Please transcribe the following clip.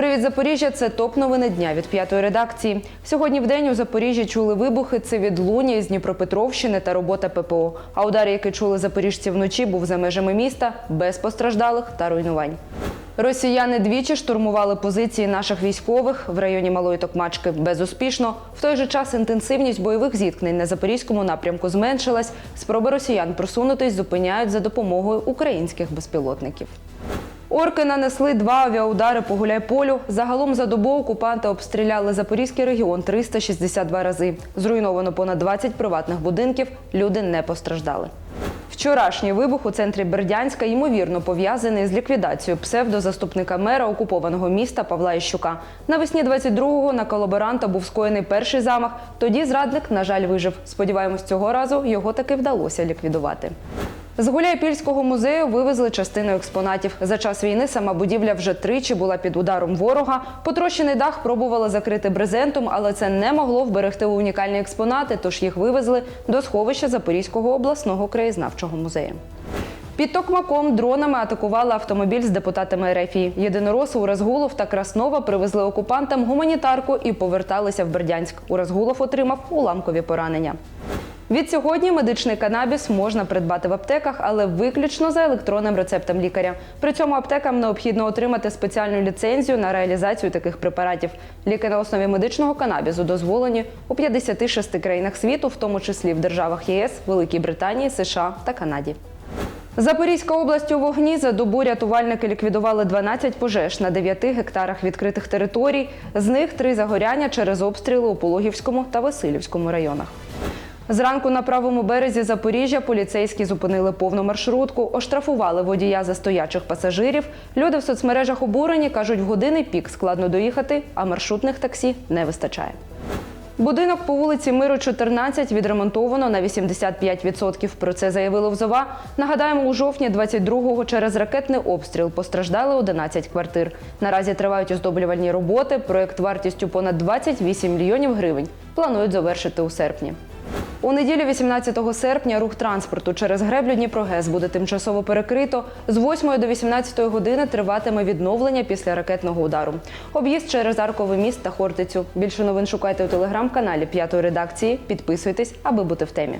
Привіт, Запоріжжя! Це топ новини дня від п'ятої редакції. Сьогодні в день у Запоріжжі чули вибухи. Це відлуння із Дніпропетровщини та робота ППО. А удар, який чули запоріжці вночі, був за межами міста без постраждалих та руйнувань. Росіяни двічі штурмували позиції наших військових в районі Малої Токмачки безуспішно. В той же час інтенсивність бойових зіткнень на запорізькому напрямку зменшилась. Спроби росіян просунутись зупиняють за допомогою українських безпілотників. Орки нанесли два авіаудари по Гуляйполю. Загалом за добу окупанти обстріляли Запорізький регіон 362 рази. Зруйновано понад 20 приватних будинків. Люди не постраждали. Вчорашній вибух у центрі Бердянська ймовірно пов'язаний з ліквідацією псевдозаступника мера окупованого міста Павла Іщука. Навесні 22-го на колаборанта був скоєний перший замах. Тоді зрадник, на жаль, вижив. Сподіваємось, цього разу його таки вдалося ліквідувати. З Гуляйпільського музею вивезли частину експонатів. За час війни сама будівля вже тричі була під ударом ворога. Потрощений дах пробували закрити брезентом, але це не могло вберегти унікальні експонати, тож їх вивезли до сховища Запорізького обласного краєзнавчого музею. Під Токмаком дронами атакували автомобіль з депутатами Ерефії. Єдинороси у Разгулов та Краснова привезли окупантам гуманітарку і поверталися в Бердянськ. У Разгулов отримав уламкові поранення. Від сьогодні медичний канабіс можна придбати в аптеках, але виключно за електронним рецептом лікаря. При цьому аптекам необхідно отримати спеціальну ліцензію на реалізацію таких препаратів. Ліки на основі медичного канабісу дозволені у 56 країнах світу, в тому числі в державах ЄС, Великій Британії, США та Канаді. Запорізька область у вогні за добу рятувальники ліквідували 12 пожеж на 9 гектарах відкритих територій. З них три загоряння через обстріли у Пологівському та Васильівському районах. Зранку на правому березі Запоріжжя поліцейські зупинили повну маршрутку, оштрафували водія за стоячих пасажирів. Люди в соцмережах обурені кажуть, в години пік складно доїхати, а маршрутних таксі не вистачає. Будинок по вулиці Миру 14 відремонтовано на 85%. Про це заявили в ЗОВА. Нагадаємо, у жовтні 22-го через ракетний обстріл постраждали 11 квартир. Наразі тривають оздоблювальні роботи. Проєкт вартістю понад 28 мільйонів гривень. Планують завершити у серпні. У неділю 18 серпня рух транспорту через греблю Дніпрогес буде тимчасово перекрито. З 8 до 18 години триватиме відновлення після ракетного удару. Об'їзд через Арковий міст та Хортицю. Більше новин шукайте у телеграм-каналі П'ятої редакції. Підписуйтесь, аби бути в темі.